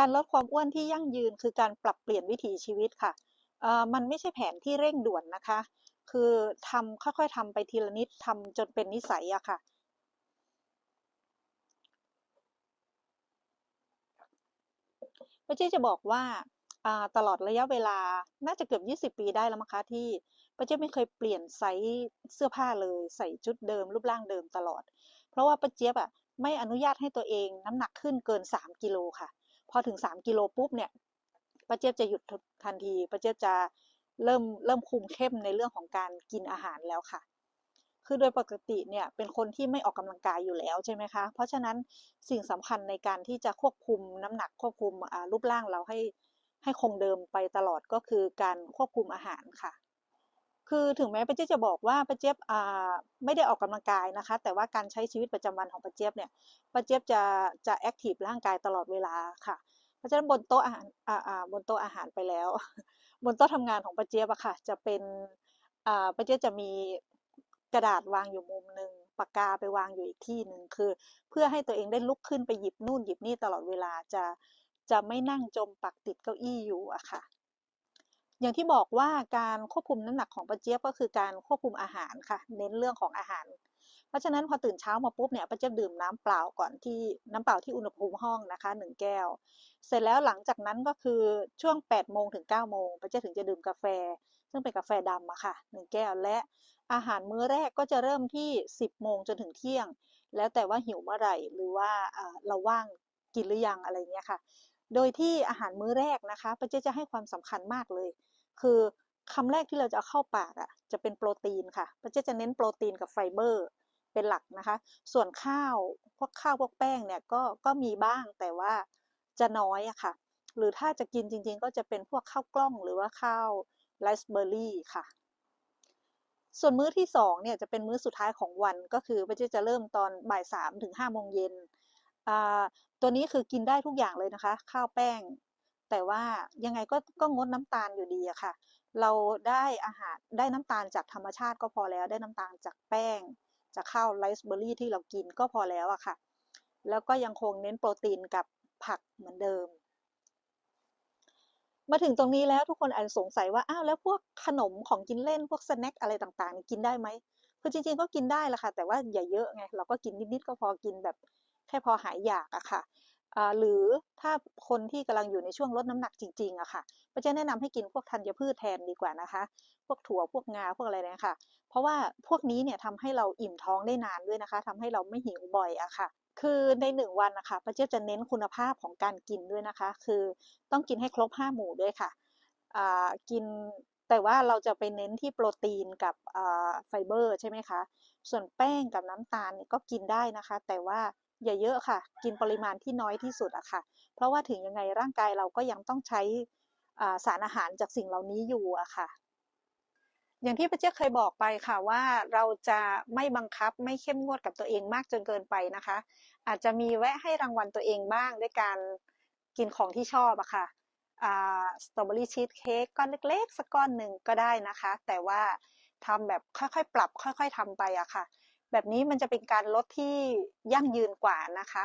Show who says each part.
Speaker 1: การลดความอ้วนที่ยั่งยืน คือการปรับเปลี่ยนวิถีชีวิตค่ะมันไม่ใช่แผนที่เร่งด่วนนะคะ คือทำค่อยๆทำไปทีละนิดทำจนเป็นนิสัยอะค่ะป้าเจ๊จะบอกว่าตลอดระยะเวลาน่าจะเกือบ 20 ปีได้แล้วมั้งคะที่ป้าเจ๊ไม่เคยเปลี่ยนไซส์เสื้อผ้าเลย ใส่ชุดเดิมรูปร่างเดิมตลอด เพราะว่าป้าเจี๊ยบอะไม่อนุญาตให้ตัวเองน้ำหนักขึ้นเกิน 3 กิโลค่ะ พอถึง 3 กิโลปุ๊บเนี่ยป้าเจี๊ยบจะหยุดทันทีป้าเจี๊ยบจะเริ่มเริ่มคุมเข้มในเรื่องของการกินอาหารแล้วค่ะ คือโดยปกติเนี่ยเป็นคนที่ไม่ออกกำลังกายอยู่แล้วใช่ไหมคะ เพราะฉะนั้นสิ่งสำคัญในการที่จะควบคุมน้ำหนักควบคุมรูปร่างเราให้ให้คงเดิมไปตลอดก็คือการควบคุมอาหารค่ะ คือถึงแม้ป้าเจี๊ยบจะบอกว่าป้าเจี๊ยบอ่าไม่ได้ออกกำลังกายนะคะ แต่ว่าการใช้ชีวิตประจำวันของป้าเจี๊ยบเนี่ยป้าเจี๊ยบจะจะแอคทีฟร่างกายตลอดเวลาค่ะ เพราะฉะนั้นบนโต๊ะอาหารอ่าอ่าบนโต๊ะอาหารไปแล้ว บนโต๊ะทำงานของป้าเจี๊ยบอะค่ะ จะเป็นอ่าป้าเจี๊ยบจะมีกระดาษวางอยู่มุมหนึ่งปากกาไปวางอยู่อีกที่หนึ่งคือ เพื่อให้ตัวเองได้ลุกขึ้นไปหยิบนู่นหยิบนี่ตลอดเวลาจะจะไม่นั่งจมปักติดเก้าอี้อยู่อะค่ะ อย่างที่บอกว่าการควบคุมน้ำหนักของป้าเจี๊ยบก็คือการควบคุมอาหารค่ะ เน้นเรื่องของอาหาร เพราะฉะนั้นพอตื่นเช้ามาปุ๊บเนี่ยป้าเจี๊ยบดื่มน้ำเปล่าก่อนที่น้ำเปล่าที่อุณหภูมิห้องนะคะหนึ่งแก้ว เสร็จแล้วหลังจากนั้นก็คือช่วง8โมงถึง9โมงป้าเจี๊ยบถึงจะดื่มกาแฟ ซึ่งเป็นกาแฟดำอะค่ะหนึ่งแก้วและอาหารมื้อแรกก็จะเริ่มที่ 10โมงจนถึงเที่ยง แล้วแต่ว่าหิวเมื่อไหร่หรือว่าเราว่างกินหรือยังอะไรเงี้ยค่ะ โดยที่อาหารมื้อแรกนะคะป้าเจ๊จะให้ความสำคัญมากเลย คือคำแรกที่เราจะเอาเข้าปากอะจะเป็นโปรตีนค่ะป้าเจ๊จะเน้นโปรตีนกับไฟเบอร์เป็นหลักนะคะ ส่วนข้าวพวกข้าวพวกแป้งเนี่ยก็ก็มีบ้างแต่ว่าจะน้อยอะค่ะ หรือถ้าจะกินจริงๆ ก็จะเป็นพวกข้าวกล้องหรือว่าข้าวไรซ์เบอร์รี่ค่ะ ส่วนมื้อที่สองเนี่ยจะเป็นมื้อสุดท้ายของวันก็คือป้าเจ๊จะเริ่มตอนบ่ายสามถึงห้าโมงเย็น ตัวนี้คือกินได้ทุกอย่างเลยนะคะ ข้าวแป้ง แต่ว่ายังไงก็ก็งดน้ำตาลอยู่ดีอะค่ะ เราได้อาหารได้น้ำตาลจากธรรมชาติก็พอแล้ว ได้น้ำตาลจากแป้ง จากข้าวไรซ์เบอร์รี่ที่เรากินก็พอแล้วอะค่ะ แล้วก็ยังคงเน้นโปรตีนกับผักเหมือนเดิม มาถึงตรงนี้แล้วทุกคนอาจจะสงสัยว่าอ้าวแล้วพวกขนมของกินเล่นพวกสแน็คอะไรต่างๆ กินได้ไหมคือจริงๆก็กินได้แหละค่ะ แต่ว่าอย่าเยอะไงเราก็กินนิดๆก็พอกินแบบ แค่พอหายอยากอะค่ะหรือถ้าคนที่กำลังอยู่ในช่วงลดน้ำหนักจริงๆอะค่ะก็จะแนะนำให้กินพวกธัญพืชแทนดีกว่านะคะ พวกถั่วพวกงาพวกอะไรเนี่ยค่ะ เพราะว่าพวกนี้เนี่ยทำให้เราอิ่มท้องได้นานด้วยนะคะทำให้เราไม่หิวบ่อยอะค่ะ คือในหนึ่งวันนะคะป้าเจี๊ยบจะเน้นคุณภาพของการกินด้วยนะคะ คือต้องกินให้ครบห้าหมู่ด้วยค่ะกินแต่ว่าเราจะไปเน้นที่โปรตีนกับไฟเบอร์ใช่ไหมคะ ส่วนแป้งกับน้ำตาลเนี่ยก็กินได้นะคะ แต่ว่า อย่าเยอะค่ะ กินปริมาณที่น้อยที่สุดอะค่ะ เพราะว่าถึงยังไงร่างกายเราก็ยังต้องใช้สารอาหารจากสิ่งเหล่านี้อยู่อะค่ะ อย่างที่ป้าเจ๊เคยบอกไปค่ะว่าเราจะไม่บังคับไม่เข้มงวดกับตัวเองมากจนเกินไปนะคะ อาจจะมีแวะให้รางวัลตัวเองบ้างด้วยการกินของที่ชอบอะค่ะสตรอเบอรี่ชีสเค้กก้อนเล็กๆ สักก้อนหนึ่งก็ได้นะคะ แต่ว่าทำแบบค่อยๆ ปรับค่อย ๆทำไปอะค่ะ แบบนี้มันจะเป็นการลดที่ยั่งยืนกว่านะคะ